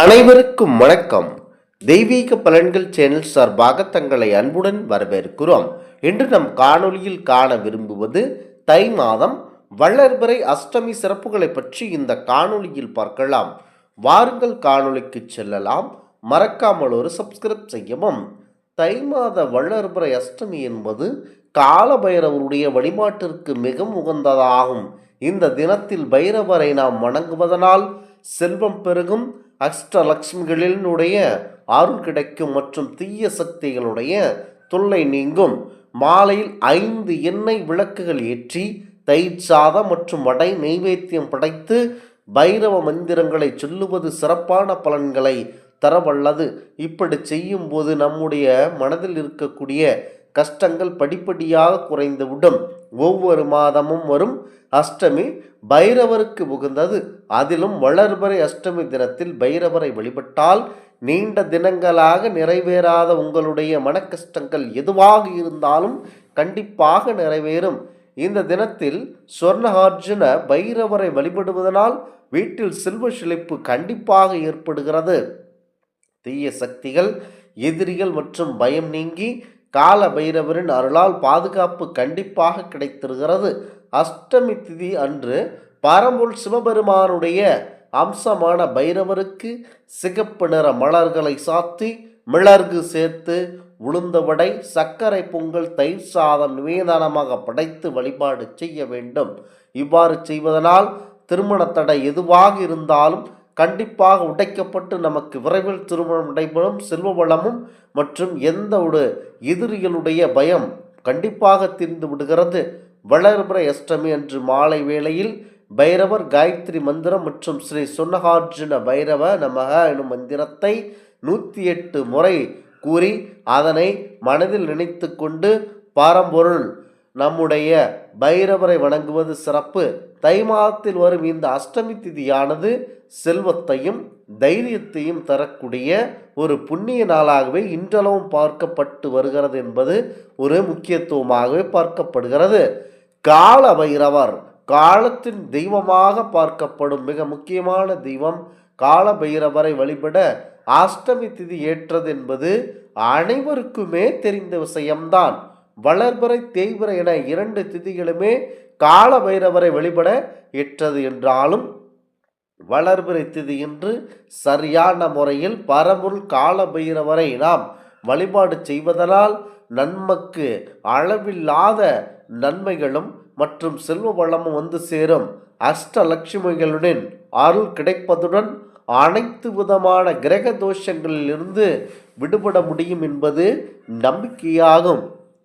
அனைவருக்கும் வணக்கம். தெய்வீக பலன்கள் சேனல் சார்பாக தங்களை அன்புடன் வரவேற்கிறோம். இன்று நம் காணொலியில் காண விரும்புவது தை மாதம் வள்ளர்பிறை அஷ்டமி சிறப்புகளை பற்றி இந்த காணொலியில் பார்க்கலாம். வாருங்கள் காணொலிக்கு செல்லலாம். மறக்காமல் ஒரு சப்ஸ்கிரைப் செய்யவும். தை மாத வள்ளர்பிறை அஷ்டமி என்பது கால பைரவருடைய வழிபாட்டிற்கு மிகவும் உகந்ததாகும். இந்த தினத்தில் பைரவரை நாம் வணங்குவதனால் செல்வம் பெருகும். அஷ்டலக்ஷ்மிகளினுடைய அருள் கிடைக்கும் மற்றும் தீய சக்திகளுடைய தொல்லை நீங்கும். மாலையில் ஐந்து எண்ணெய் விளக்குகள் ஏற்றி தயிர் சாதம் மற்றும் வடை நெய்வேத்தியம் படைத்து பைரவ மந்திரங்களை சொல்லுவது சிறப்பான பலன்களை தரவல்லது. இப்படி செய்யும் போது நம்முடைய மனதில் இருக்கக்கூடிய கஷ்டங்கள் படிப்படியாக குறைந்துவிடும். ஒவ்வொரு மாதமும் வரும் அஷ்டமி பைரவருக்கு உகந்தது. அதிலும் வளர்பறை அஷ்டமி தினத்தில் பைரவரை வழிபட்டால் நீண்ட தினங்களாக நிறைவேறாத உங்களுடைய மனக்கஷ்டங்கள் எதுவாக இருந்தாலும் கண்டிப்பாக நிறைவேறும். இந்த தினத்தில் சொர்ணஹார்ஜுன பைரவரை வழிபடுவதனால் வீட்டில் செல்வ செழிப்பு கண்டிப்பாக ஏற்படுகிறது. தீய சக்திகள் எதிரிகள் மற்றும் பயம் நீங்கி கால பைரவரின் அருளால் பாதுகாப்பு கண்டிப்பாக கிடைத்திருக்கிறது. அஷ்டமி திதி அன்று பரம்பொருள் சிவபெருமானுடைய அம்சமான பைரவருக்கு சிகப்பு நிற மலர்களை சாத்தி மிளர்கு சேர்த்து உளுந்த வடை சர்க்கரை பொங்கல் தயிர் சாதம் நிவேதனமாக படைத்து வழிபாடு செய்ய வேண்டும். இவ்வாறு செய்வதனால் திருமண தடை எதுவாக இருந்தாலும் கண்டிப்பாக உடைக்கப்பட்டு நமக்கு விரைவில் திருமணம் நடைபெறும் செல்வ வளமும் மற்றும் எந்த ஒரு எதிரிகளுடைய பயம் கண்டிப்பாக தீர்ந்து விடுகிறது. வளர்பிறை அஷ்டமி அன்று மாலை வேளையில் பைரவர் காயத்ரி மந்திரம் மற்றும் ஸ்ரீ சுன்னகார்ஜுன பைரவ நமக எனும் மந்திரத்தை நூற்றி எட்டு முறை கூறி அதனை மனதில் நினைத்து கொண்டு பாரம்பொருள் நம்முடைய பைரவரை வணங்குவது சிறப்பு. தை மாதத்தில் வரும் இந்த அஷ்டமி திதியானது செல்வத்தையும் தைரியத்தையும் தரக்கூடிய ஒரு புண்ணிய நாளாகவே இன்றளவும் பார்க்கப்பட்டு வருகிறது என்பது ஒரு முக்கியத்துவமாகவே பார்க்கப்படுகிறது. கால பைரவர் காலத்தின் தெய்வமாக பார்க்கப்படும் மிக முக்கியமான தெய்வம் கால பைரவரை வழிபட அஷ்டமி திதி ஏற்றது என்பது அனைவருக்குமே தெரிந்த விஷயம்தான். வளர்பிறை தேய்பிறை என இரண்டு திதிகளுமே கால பைரவரை வெளிப்பட இற்றது என்றாலும் வளர்பிறை திதி என்று சரியான முறையில் பரம்பொருள் கால பைரவரை நாம் வழிபாடு செய்வதனால் நன்மக்கு அளவில்லாத நன்மைகளும் மற்றும் செல்வ வளமும் வந்து சேரும். அஷ்டலட்சுமிகளுடன் அருள் கிடைப்பதுடன் அனைத்து விதமான கிரக தோஷங்களிலிருந்து விடுபட முடியும் என்பது நம்பிக்கையாகும்.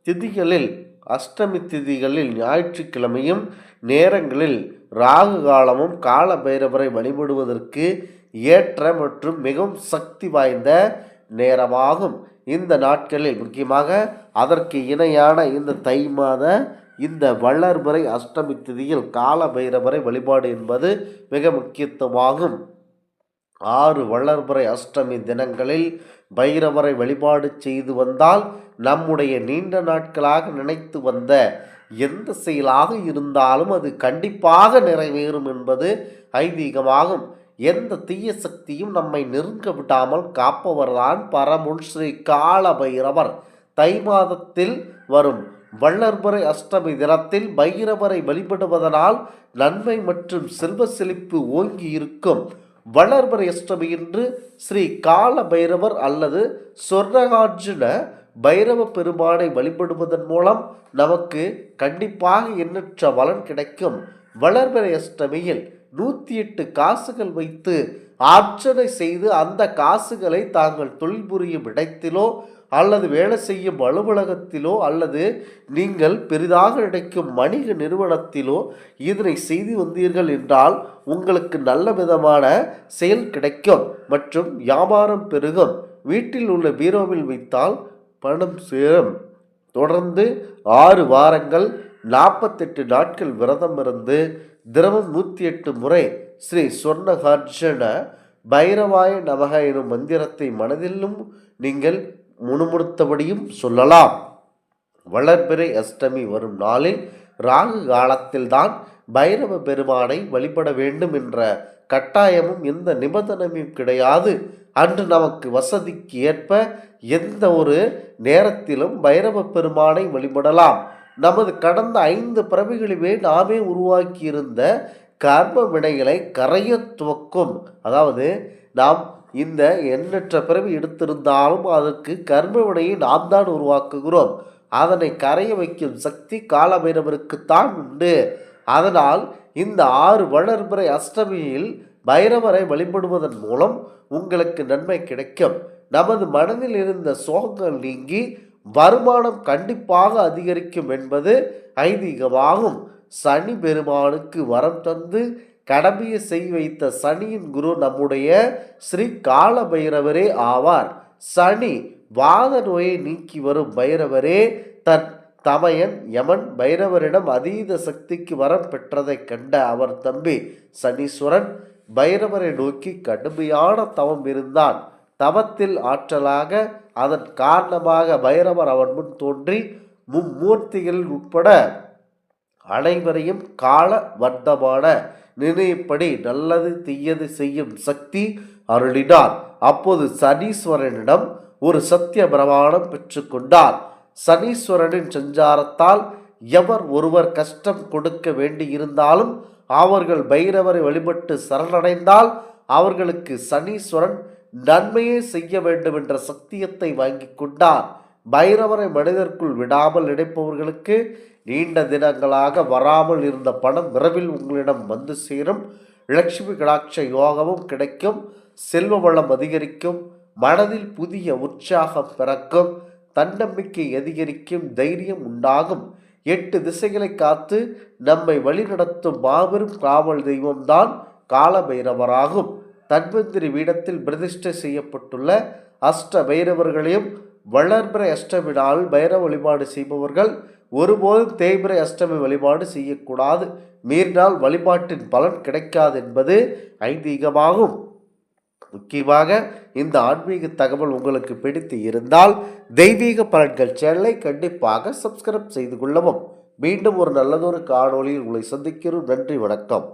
திதிகளில் அஷ்டமி திதிகளில் ஞாயிற்றுக்கிழமையும் நேரங்களில் ராகு காலமும் கால பைரவரை வழிபடுவதற்கு ஏற்ற மற்றும் மிகவும் சக்தி வாய்ந்த நேரமாகும். இந்த நாட்களில் முக்கியமாக அதற்கு இணையான இந்த தை மாத இந்த வளர்முறை அஷ்டமி திதியில் கால பைரவரை வழிபாடு என்பது மிக முக்கியத்துவமாகும். ஆறு வளர்புறை அஷ்டமி தினங்களில் பைரவரை வழிபாடு செய்து வந்தால் நம்முடைய நீண்ட நாட்களாக நினைத்து வந்த எந்த செயலாக இருந்தாலும் அது கண்டிப்பாக நிறைவேறும் என்பது ஐதீகமாகும். எந்த தீய சக்தியும் நம்மை நெருங்க விடாமல் காப்பவர்தான் பரமுள் ஸ்ரீ கால பைரவர். தை மாதத்தில் வரும் வள்ளற்புரை அஷ்டமி தினத்தில் பைரவரை வழிபடுவதனால் நன்மை மற்றும் செல்வ செழிப்பு ஓங்கி இருக்கும். வளர்பர் அஷ்டமி என்று ஸ்ரீ கால பைரவர் அல்லது சொர்ணகார்ஜுன பைரவ பெருமானை வழிபடுவதன் மூலம் நமக்கு கண்டிப்பாக எண்ணற்ற பலன் கிடைக்கும். வளர்பிறை அஷ்டமியில் நூற்றி எட்டு காசுகள் வைத்து ஆர்ச்சனை செய்து அந்த காசுகளை தாங்கள் தொழில் புரியும் இடத்திலோ அல்லது வேலை செய்யும் அலுவலகத்திலோ அல்லது நீங்கள் பெரிதாக கிடைக்கும் வணிக நிறுவனத்திலோ இதனை செய்து வந்தீர்கள் என்றால் உங்களுக்கு நல்ல விதமான செயல் கிடைக்கும் மற்றும் வியாபாரம் பெருகும். வீட்டில் உள்ள பீரோவில் வைத்தால் பணம் சேரும். தொடர்ந்து ஆறு வாரங்கள் நாற்பத்தெட்டு நாட்கள் விரதம் இருந்து திரவம் நூற்றி எட்டு முறை ஸ்ரீ சொர்ணகார்ஜன பைரவாய நமக எனும் மந்திரத்தை மனதிலும் நீங்கள் முணுமுணுத்தபடியும் சொல்லலாம். வளர்பிறை அஷ்டமி வரும் நாளில் ராகு காலத்தில்தான் பைரவ பெருமானை வழிபட வேண்டும் என்ற கட்டாயமும் எந்த நிபந்தனையும் கிடையாது. அன்று நமக்கு வசதிக்கு ஏற்ப எந்த ஒரு நேரத்திலும் பைரவ பெருமானை வழிபடலாம். நமது கடந்த ஐந்து பிறவிகளிலே நாமே உருவாக்கியிருந்த கர்ம வினைகளை கரைய துவக்கும். அதாவது நாம் இந்த எண்ணற்ற பிறவி எடுத்திருந்தாலும் அதற்கு கர்ம வினையை நாம் தான் உருவாக்குகிறோம். அதனை கரைய வைக்கும் சக்தி காலபைரவருக்குத்தான் உண்டு. அதனால் இந்த ஆறு வளர்பிறை அஷ்டமியில் பைரவரை வழிபடுவதன் மூலம் உங்களுக்கு நன்மை கிடைக்கும். நமது மனதில் இருந்த சோகங்கள் நீங்கி வருமானம் கண்டிப்பாக அதிகரிக்கும் என்பது ஐதீகமாகும். சனி பெருமானுக்கு வரம் தந்து கடமையை செய் வைத்த சனியின் குரு நம்முடைய ஸ்ரீ கால பைரவரே ஆவார். சனி வாத நோயை நீக்கி வரும் பைரவரே. தன் தமையன் யமன் பைரவரிடம் அதீத சக்திக்கு வரம் பெற்றதைக் கண்ட அவர் தம்பி சனீஸ்வரன் பைரவரை நோக்கி கடுமையான தவம் இருந்தான். தவத்தில் ஆற்றலாக அதன் காரணமாக பைரவர் அவன் முன் தோன்றி மும்மூர்த்திகளில் உட்பட அனைவரையும் கால வர்த்தமான நினைப்படி நல்லது தீயது செய்யும் சக்தி அருளினார். அப்போது சனீஸ்வரனிடம் ஒரு சத்திய பிரமாணம் பெற்றுக்கொண்டார். சனீஸ்வரனின் சஞ்சாரத்தால் எவர் ஒருவர் கஷ்டம் கொடுக்க வேண்டியிருந்தாலும் அவர்கள் பைரவரை வழிபட்டு சரணடைந்தால் அவர்களுக்கு சனீஸ்வரன் நன்மையே செய்ய வேண்டும் என்ற சத்தியத்தை வாங்கி கொண்டார். பைரவரை மனிதர்க்குள் விடாமல் நினைப்பவர்களுக்கு நீண்ட தினங்களாக வராமல் இருந்த பணம் விரைவில் உங்களிடம் வந்து சேரும். லட்சுமி கடாட்ச யோகமும் கிடைக்கும். செல்வ வளம் அதிகரிக்கும். மனதில் புதிய உற்சாகம் பிறக்கும். தன்னம்பிக்கை அதிகரிக்கும். தைரியம் உண்டாகும். எட்டு திசைகளை காத்து நம்மை வழிநடத்தும் மாபெரும் காவல் தெய்வம்தான் காலபைரவராகும். தன்வந்திரி பீடத்தில் பிரதிஷ்டை செய்யப்பட்டுள்ள அஷ்ட பைரவர்களையும் வளர்பிற அஷ்டமினால் பைரவ வழிபாடு செய்பவர்கள் ஒருபோதும் தேய்பிறை அஷ்டமி வழிபாடு செய்யக்கூடாது. மீறினால் வழிபாட்டின் பலன் கிடைக்காது என்பது ஐதீகமாகும். முக்கியமாக இந்த ஆன்மீக தகவல் உங்களுக்கு பிடித்து இருந்தால் தெய்வீக பலன்கள் சேனலை கண்டிப்பாக சப்ஸ்கிரைப் செய்து கொள்ளவும். மீண்டும் ஒரு நல்லதொரு காணொளியில் உங்களை சந்திக்கிறோம். நன்றி வணக்கம்.